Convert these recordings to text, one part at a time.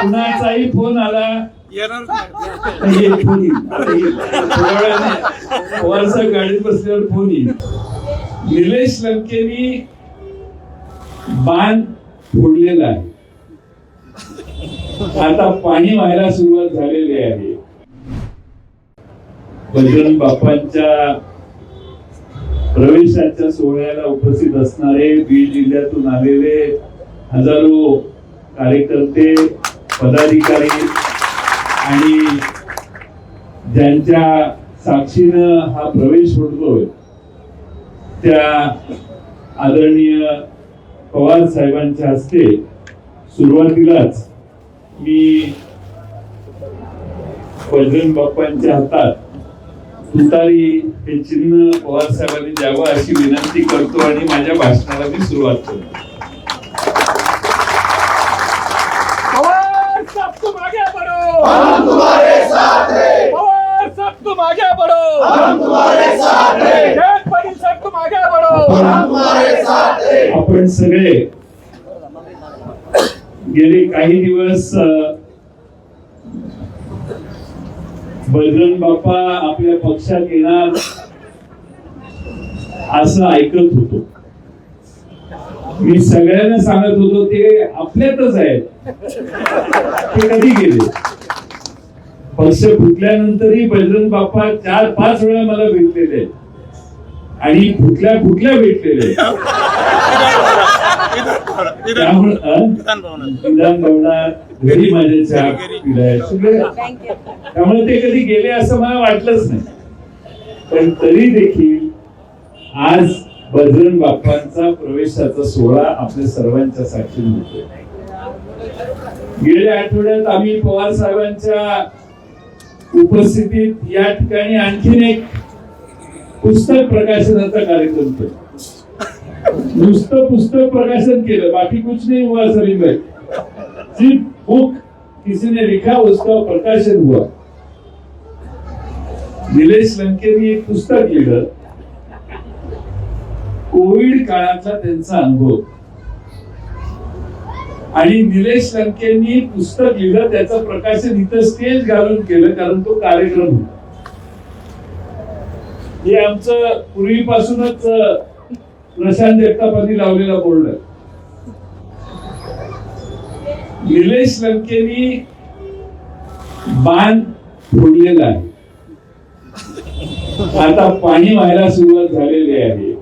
कुणाचाही phone आला येणार phone येईल. थोड्या गाडीत बसल्यावर फोन येईल. निलेश लंकेनी बाण फोडलेला आहे. आता पाणी व्हायला सुरुवात झालेली आहे. बजरंग बाप्पांच्या प्रवेशाच्या सोहळ्याला उपस्थित असणारे बीड जिल्ह्यातून आलेले हजारो कार्यकर्ते पदाधिकारी आणि ज्यांच्या साक्षीनं हा प्रवेश होतोय त्या आदरणीय पवार साहेबांच्या हस्ते सुरुवातीलाच मी बजरंग बाप्पांच्या हातात तुतारी हे चिन्ह पवार साहेबांनी द्यावं अशी विनंती करतो आणि माझ्या भाषणाला मी सुरुवात करतो. आपण सगळे गेले काही दिवस बजरंग बाप्पा आपल्या पक्षात येणार असं ऐकत होतो. मी सगळ्यांना सांगत होतो ते आपल्यातच आहेत. ते कधी गेले? पक्ष फुटल्यानंतरही बजरंग बाप्पा चार पाच वेळा मला भेटलेले आहेत. आणि फुटल्या फुटल्या भेटलेले त्यामुळे विधान घरी माझ्या चहा पिलाय सगळे त्यामुळे ते कधी गेले असं मला वाटलंच नाही. पण तरी देखील आज बजरंग बाप्पांचा प्रवेशाचा सोहळा आपल्या सर्वांच्या साक्षीने होतोय. गेल्या आठवड्यात आम्ही पवार साहेबांच्या उपस्थितीत या ठिकाणी आणखीन एक पुस्तक प्रकाशनाचा कार्यक्रम केला. नुसतं पुस्तक प्रकाशन केलं बाकी कुछ नाही हुआ सलीम भाई. सिर्फ बुक किसी ने लिखा उसका प्रकाशन हुआ. निलेश लंकेनी एक पुस्तक लिहिलं. कोविड काळातला त्यांचा अनुभव. आणि निलेश लंकेनी पुस्तक लिहिलं त्याचं प्रकाशन इथं स्टेज घालून केलं कारण तो कार्यक्रम होता. हे आमचं पूर्वीपासूनच प्रशांत जगतापांनी लावलेला बोर्ड आहे. निलेश लंकेनी बांध फोडलेला आहे. आता पाणी व्हायला सुरुवात झालेली आहे.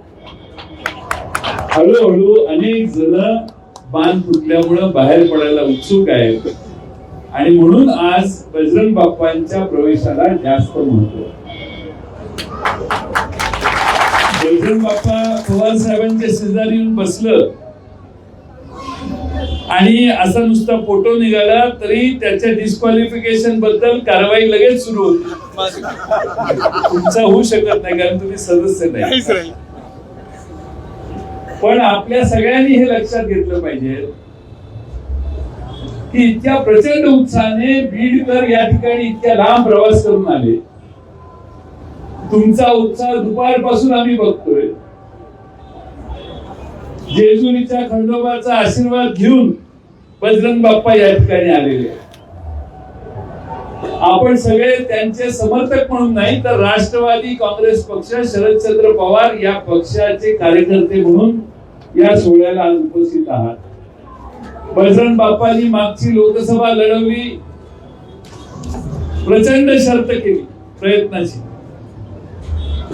हळूहळू अनेक जण बांध फुटल्यामुळं बाहेर पडायला उत्सुक आहेत. आणि म्हणून आज बजरंग बाप्पांच्या प्रवेशाला जास्त महत्त्व बजरंग बाप्पा पवार साहेबांच्या शेजारी येऊन बसलं. आणि असा नुसता फोटो निघाला तरी त्याच्या डिस्क्वालिफिकेशनबद्दल कारवाई लगेच सुरू होती. तुमचा होऊ शकत नाही कारण तुम्ही सदस्य नाही. पण आपल्या सगळ्यांनी हे लक्षात घेतलं पाहिजे की इतक्या प्रचंड उत्साहाने बीडकर या ठिकाणी इतक्या लांब प्रवास करून आले. तुमचा उत्साह दुपारपासून आम्ही बघतोय. जेजुरीच्या खंडोबाचा आशीर्वाद घेऊन बजरंग बाप्पा या ठिकाणी आलेले आपण सगळे त्यांचे समर्थक म्हणून नाही तर राष्ट्रवादी काँग्रेस पक्ष शरदचंद्र पवार या पक्षाचे कार्यकर्ते म्हणून या सोहळ्याला उपस्थित आहात. बजरंग बाप्पानी मागची लोकसभा लढवली. प्रचंड शर्त केली प्रयत्नाची.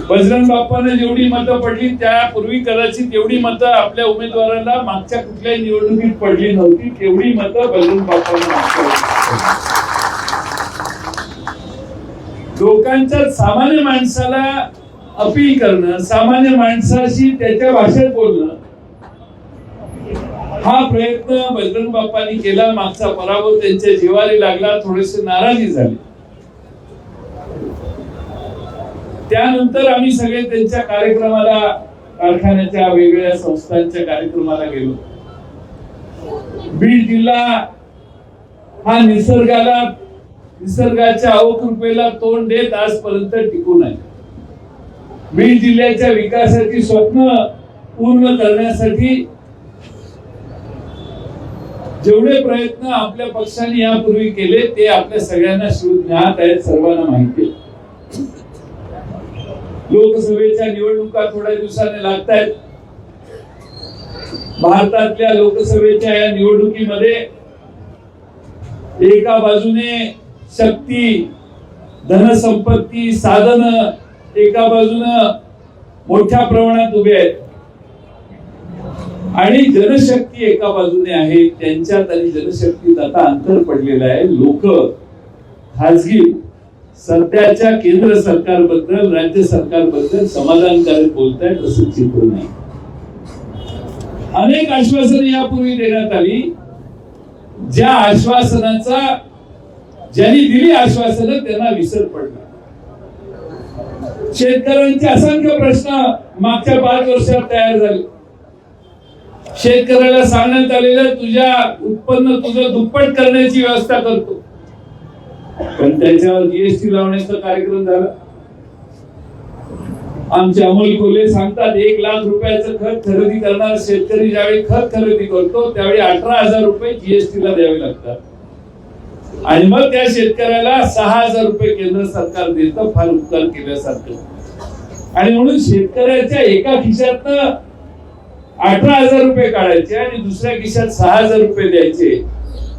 बजरंग बाप्पाने जेवढी मतं पडली त्यापूर्वी कदाचित एवढी मतं आपल्या उमेदवाराला मागच्या कुठल्याही निवडणुकीत पडली नव्हती तेवढी मतं बजरंग बाप्पाने लोकांच्या सामान्य माणसाला अपील करणं सामान्य माणसाशी त्याच्या भाषेत बोलणं हा प्रयत्न बजरंग बाप्पांनी केला मागचा पराभव त्यांच्या जीवाला लागला थोडेसे नाराजी झाली. त्यानंतर आम्ही सगळे त्यांच्या कार्यक्रमाला कारखान्याच्या वेगवेगळ्या संस्थांच्या कार्यक्रमाला गेलो बीड जिल्हा हा निसर्गाला निसर्गाच्या अवकृपेला तोंड देत आजपर्यंत टिकून आहे बीड जिल्ह्याच्या विकासाची स्वप्न पूर्ण करण्यासाठी जेवढे प्रयत्न आपल्या पक्षाने यापूर्वी केले ते आपल्या सगळ्यांना ज्ञात आहेत सर्वांना माहिती आहे. लोकसभेच्या निवडणुका थोड्या दिवसाने लागत आहेत भारतातल्या लोकसभेच्या या निवडणुकीमध्ये एका बाजूने शक्ती धनसंपत्ती साधन एका बाजूनं मोठ्या प्रमाणात उभे आहेत. आणि जनशक्ती एका बाजूने आहे त्यांच्यात आणि जनशक्तीत आता अंतर पडलेलं आहे. लोक खाजगी सध्याच्या केंद्र सरकारबद्दल राज्य सरकारबद्दल समाधानकारक बोलत आहेत असं चित्र नाही. अनेक आश्वासनं यापूर्वी देण्यात आली. ज्या आश्वासनाचा ज्यांनी दिली आश्वासनं त्यांना विसर पडला. शेतकऱ्यांचे असंख्य प्रश्न मागच्या पाच वर्षात तयार झाले. शेतकऱ्याला सांगण्यात आलेलं तुझ्या उत्पन्न तुझं दुप्पट करण्याची व्यवस्था करतो. पण त्याच्यावर जीएसटी लावण्याचा कार्यक्रम झाला. आमचे अमोल कोल्हे सांगतात एक लाख रुपयाचं खत खरेदी करणार शेतकरी ज्यावेळी खत खरेदी करतो त्यावेळी अठरा हजार रुपये जीएसटी ला द्यावे लागतात. आणि मग त्या शेतकऱ्याला सहा हजार रुपये केंद्र सरकार देतं फार उपकार केल्यासारखं. आणि म्हणून शेतकऱ्याच्या एका खिशात अठरा हजार रुपये काढायचे आणि दुसऱ्या खिशात सहा हजार रुपये द्यायचे.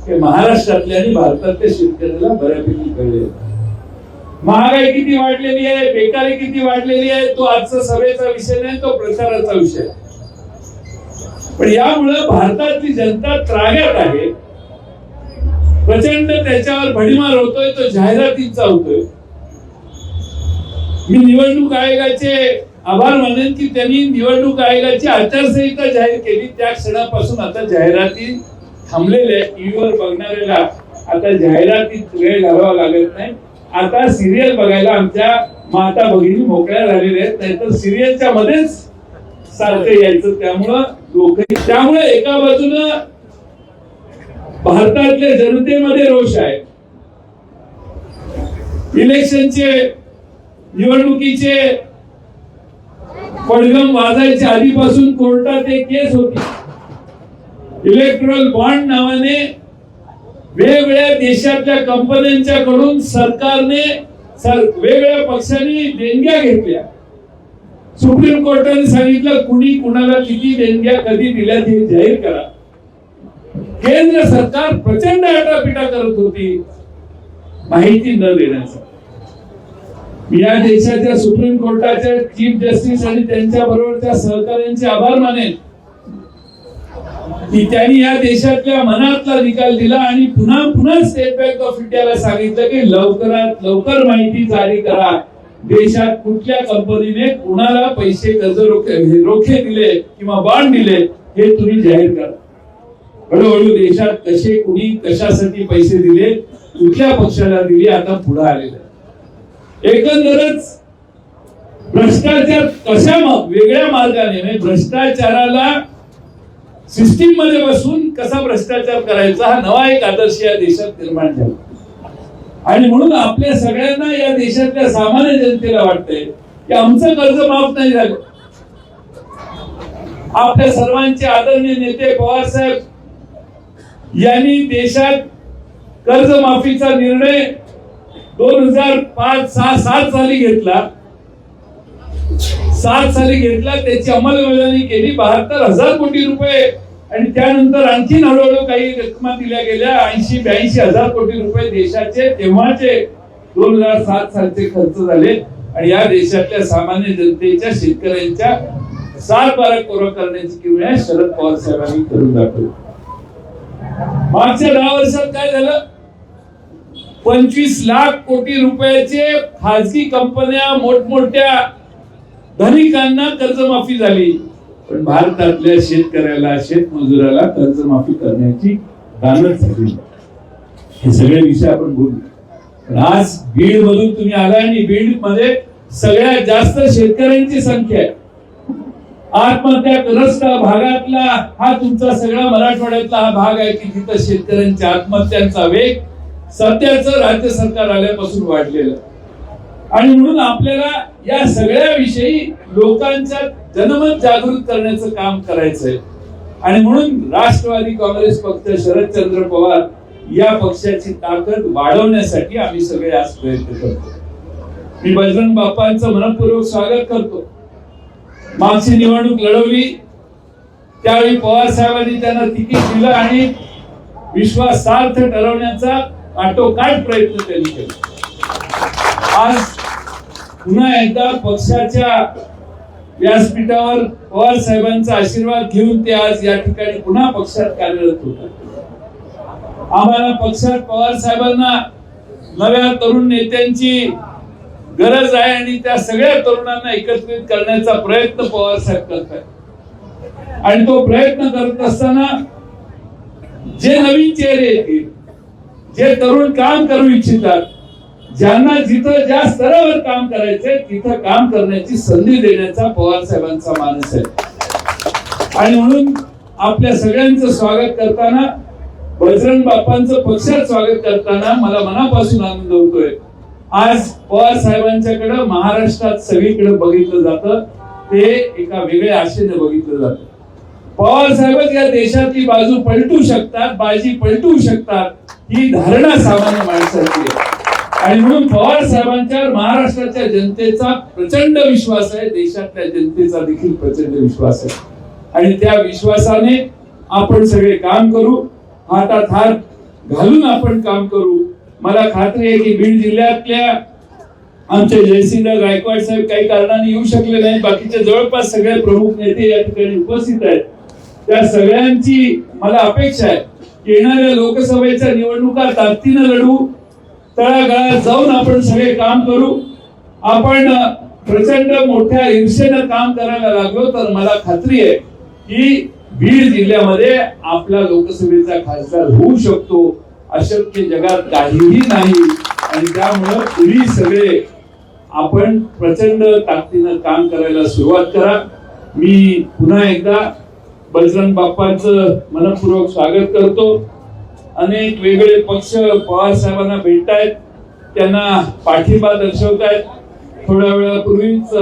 हे महाराष्ट्रातल्या आणि भारतातल्या शेतकऱ्याला बऱ्यापैकी कळले. महागाई किती वाढलेली आहे बेकारी किती वाढलेली आहे तो आजचा सभेचा विषय नाही तो प्रचाराचा विषय आहे. पण यामुळं भारतातली जनता त्राग्यात आहे. प्रचंड त्याच्यावर भडीमार होतोय तो जाहिरातींचा होतोय. मी निवडणूक आयोगाचे आभार मानेन की त्यांनी निवडणूक आयोगाची आचारसंहिता जाहीर केली त्या क्षणापासून आता जाहिराती थांबलेले टीव्हीवर बघणाऱ्याला आता जाहिरातीत वेळ घालवा लागत नाही. आता सिरियल बघायला आमच्या माता भगिनी मोकळ्या झालेल्या आहेत नाहीतर सिरियलच्या मध्येच सारखं यायचं. त्यामुळं लोक त्यामुळे एका बाजूनं भारतातल्या जनतेमध्ये रोष आहे. इलेक्शनचे निवडणुकीचे पडगम वाजायच्या आधीपासून कोर्टात एक केस होती. इलेक्ट्रॉल बॉन्ड नावाने वेगवेगळ्या देशातल्या कंपन्यांच्या कडून सरकारने सर वेगवेगळ्या पक्षांनी देणग्या घेतल्या. सुप्रीम कोर्टाने सांगितलं कुणी कुणाला किती देणग्या कधी दिल्या ते जाहीर करा. केंद्र सरकार प्रचंड आटापिटा करत होती माहिती न देण्याचा. या देशाच्या सुप्रीम कोर्टाच्या चीफ जस्टिस आणि त्यांच्या बरोबरच्या सहकार्यांचे आभार मानेन. की त्यांनी या देशातल्या मनातला निकाल दिला आणि पुन्हा पुन्हा स्टेट बँक ऑफ इंडियाला सांगितलं की लवकरात लवकर माहिती जारी करा. देशात कुठल्या कंपनीने कुणाला पैसे कर्ज रोखे रोखे दिले किंवा बॉन्ड दिले हे तुम्ही जाहीर करा. हळूहळू देशात कसे कुणी कशासाठी पैसे दिले कुठल्या पक्षाला दिले आता पुढे आलेले एकंदरच भ्रष्टाचार कशा वेगळ्या मार्गाने म्हणजे भ्रष्टाचाराला सिस्टीममध्ये बसून कसा भ्रष्टाचार करायचा हा नवा एक आदर्श या देशात निर्माण झाला. आणि म्हणून आपल्या सगळ्यांना या देशातल्या सामान्य जनतेला वाटतंय की आमचं कर्ज माफ नाही झालं. आपल्या सर्वांचे आदरणीय नेते पवार साहेब यांनी देशात कर्जमाफीचा निर्णय दोन हजार पाच सहा सात साली घेतला. सात साली घेतला त्याची अंमलबजावणी केली बहात्तर हजार कोटी रुपये आणि त्यानंतर आणखीन हळूहळू काही रक्कमा दिल्या गेल्या ऐंशी ब्याऐंशी हजार कोटी रुपये देशाचे तेव्हाचे दोन हजार सात सालचे खर्च झाले. आणि या देशातल्या सामान्य जनतेच्या शेतकऱ्यांच्या सात बारा कोरं करण्याची किंवा शरद पवार साहेबांनी करून दाखवली. मागच्या दहा वर्षात काय झालं? पंचवीस लाख कोटी रुपयाचे खाजगी कंपन्या मोठमोठ्या धनिकांना कर्जमाफी झाली. पण भारतातल्या शेतकऱ्याला शेतमजुराला कर्जमाफी करण्याची दानच झाली. हे सगळे विषय आपण बोलू. पण आज बीड मधून तुम्ही आला आणि बीडमध्ये सगळ्यात जास्त शेतकऱ्यांची संख्या आहे. आत्महत्याग्रस्त भागातला हा तुमचा सगळा मराठवाड्यातला हा भाग आहे की तिथं शेतकऱ्यांच्या आत्महत्यांचा वेग सध्याच राज्य सरकार आल्यापासून वाढलेला आणि म्हणून आपल्याला या सगळ्या विषयी लोकांच्या जनमत जागृत करण्याचं काम करायचंय. आणि म्हणून राष्ट्रवादी काँग्रेस पक्ष शरदचंद्र पवार या पक्षाची ताकद वाढवण्यासाठी आम्ही सगळे आज प्रयत्न करतो. मी बजरंग बाप्पांचं मनपूर्वक स्वागत करतो. मागची निवडणूक लढवली. त्यावेळी पवार साहेबांनी त्यांना तिकीट दिलं आणि विश्वासार्थ ठरवण्याचा आटोकाट प्रयत्न त्यांनी केला. आज पुन्हा एकदा पक्षाच्या व्यासपीठावर पवार साहेबांचा आशीर्वाद घेऊन ते आज या ठिकाणी पुन्हा पक्षात कार्यरत होतात. आम्हाला पक्षात पवार साहेबांना नव्या तरुण नेत्यांची गरज आहे आणि त्या सगळ्या तरुणांना एकत्रित करण्याचा प्रयत्न पवार साहेब करत आणि तो प्रयत्न करत असताना जे नवीन चेहरे येतील जे तरुण काम करू इच्छितात ज्यांना जिथं ज्या स्तरावर काम करायचंय तिथं काम करण्याची संधी देण्याचा पवार साहेबांचा मानस आहे. आणि म्हणून आपल्या सगळ्यांचं स्वागत करताना बजरंग बाप्पांचं पक्षात स्वागत करताना मला मनापासून आनंद होतोय. आज पवार साहेबांच्याकडे महाराष्ट्रात सगळीकडे बघितलं जातं. ते एका वेगळ्या आशेने बघितलं जातं. पवार साहेबच या देशातली बाजू पलटू शकतात बाजी पलटू शकतात ही धारणा सामान्य माणसाची आणि म्हणून पवार साहेबांच्या महाराष्ट्राच्या जनतेचा प्रचंड विश्वास आहे देशातल्या जनतेचा देखील प्रचंड विश्वास आहे. आणि त्या विश्वासाने आपण सगळे काम करू हातात हात घालून आपण काम करू. मला खात्री आहे की बीड जिल्ह्यातल्या आमचे जयसिंह गायकवाड साहेब काही कारणाने येऊ शकले नाही बाकीचे जवळपास सगळे प्रमुख नेते या ठिकाणी उपस्थित आहेत. त्या सगळ्यांची मला अपेक्षा आहे की येणाऱ्या लोकसभेच्या निवडणुका ताकदीनं लढवू तळागाळात जाऊन आपण सगळे काम करू. आपण प्रचंड मोठ्या हिंसेनं काम करायला लागलो तर मला खात्री आहे की बीड जिल्ह्यामध्ये आपला लोकसभेचा खासदार होऊ शकतो. अशक्य जगात काहीही नाही. आणि त्यामुळं तुम्ही सगळे आपण प्रचंड ताकदीनं काम करायला सुरुवात करा. मी पुन्हा एकदा बजरंग बाप्पांचं मनपूर्वक स्वागत करतो. अनेक वेगळे पक्ष पवार साहेबांना भेटतायत त्यांना पाठिंबा दर्शवतायत. थोड्या वेळापूर्वीच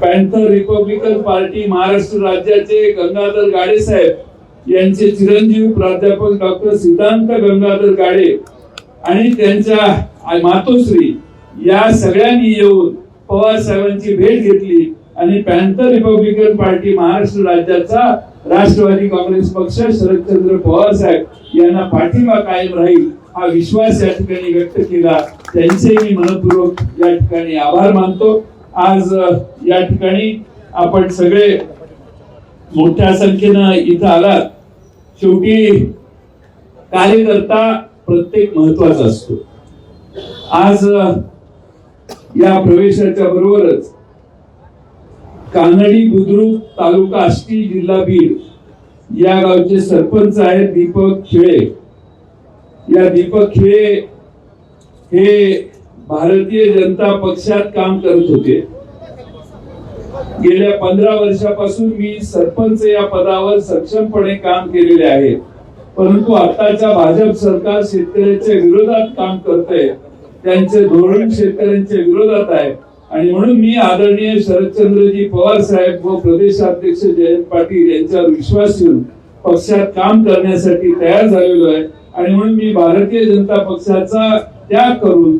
पॅन्थर रिपब्लिकन पार्टी महाराष्ट्र राज्याचे गंगाधर गाडे साहेब यांचे चिरंजीव प्राध्यापक डॉक्टर सिद्धांत गंगाधर गाडे आणि त्यांच्या मातोश्री या सगळ्यांनी येऊन पवार साहेबांची भेट घेतली आणि पॅन्थर रिपब्लिकन पार्टी महाराष्ट्र राज्याचा राष्ट्रवादी काँग्रेस पक्ष शरदचंद्र पवार साहेब यांना पाठिंबा कायम राहील हा विश्वास या ठिकाणी व्यक्त केला. त्यांचे मी मनपूर्वक या ठिकाणी आभार मानतो. आज या ठिकाणी आपण सगळे मोठ्या संख्येनं इथं आलात. शेवटी कार्यकर्ता प्रत्येक महत्त्वाचा असतो. आज या प्रवेशाच्या बरोबरच कानडी बुद्रुक तालुका आष्टी जिल्हा बीड या गावचे सरपंच आहेत दीपक खिळे. या दीपक खिळे हे भारतीय जनता पक्षात काम करत होते. गेल्या पंधरा वर्षापासून मी सरपंच या पदावर सक्षमपणे काम केलेले आहे. परंतु आताच्या भाजप सरकार शेतकऱ्यांच्या विरोधात काम करत आहे त्यांचे धोरण शेतकऱ्यांच्या विरोधात आहे. आणि म्हणून मी आदरणीय शरदचंद्रजी पवार साहेब व प्रदेशाध्यक्ष जयंत पाटील यांच्यावर विश्वास ठेवून पक्षात काम करण्यासाठी तयार झालेलो आहे. आणि म्हणून मी भारतीय जनता पक्षाचा त्याग करून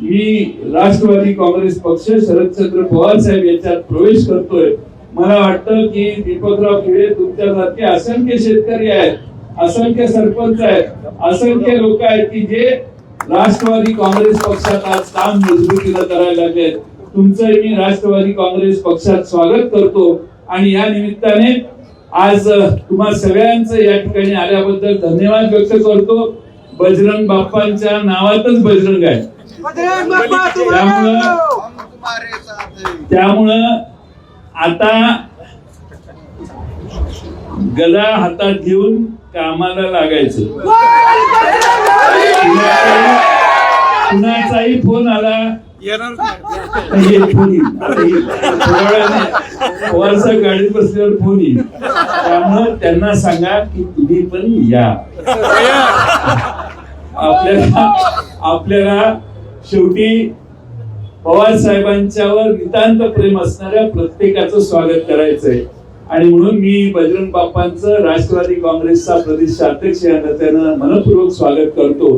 मी राष्ट्रवादी काँग्रेस पक्ष शरदचंद्र पवार साहेब यांच्यात प्रवेश करतोय. मला वाटतं की दीपकराव खिळे तुमच्यासारखे असंख्य शेतकरी आहेत असंख्य सरपंच आहेत असंख्य लोक आहेत की जे राष्ट्रवादी काँग्रेस पक्षात आज काम मजबूतीला करायला लागले तुमचं मी राष्ट्रवादी काँग्रेस पक्षात स्वागत करतो. आणि या निमित्ताने आज तुम्हा सगळ्यांचं या ठिकाणी आल्याबद्दल धन्यवाद व्यक्त करतो. बजरंग बाप्पांच्या नावातच बजरंग आहे. त्यामुळं त्यामुळं आता गदा हातात घेऊन कामाला लागायचं. कुणाचाही फोन आला. फोन येईल. थोड्या पवारसाहेब गाडीत बसल्यावर फोन येईल त्यामुळं त्यांना सांगा की तुम्ही पण या. आपल्याला आपल्याला शेवटी पवार साहेबांच्यावर नितांत प्रेम असणाऱ्या प्रत्येकाचं स्वागत करायचंय. आणि म्हणून मी बजरंग बाप्पांचं राष्ट्रवादी काँग्रेसचा प्रदेश अध्यक्ष या नात्यानं मनपूर्वक स्वागत करतो.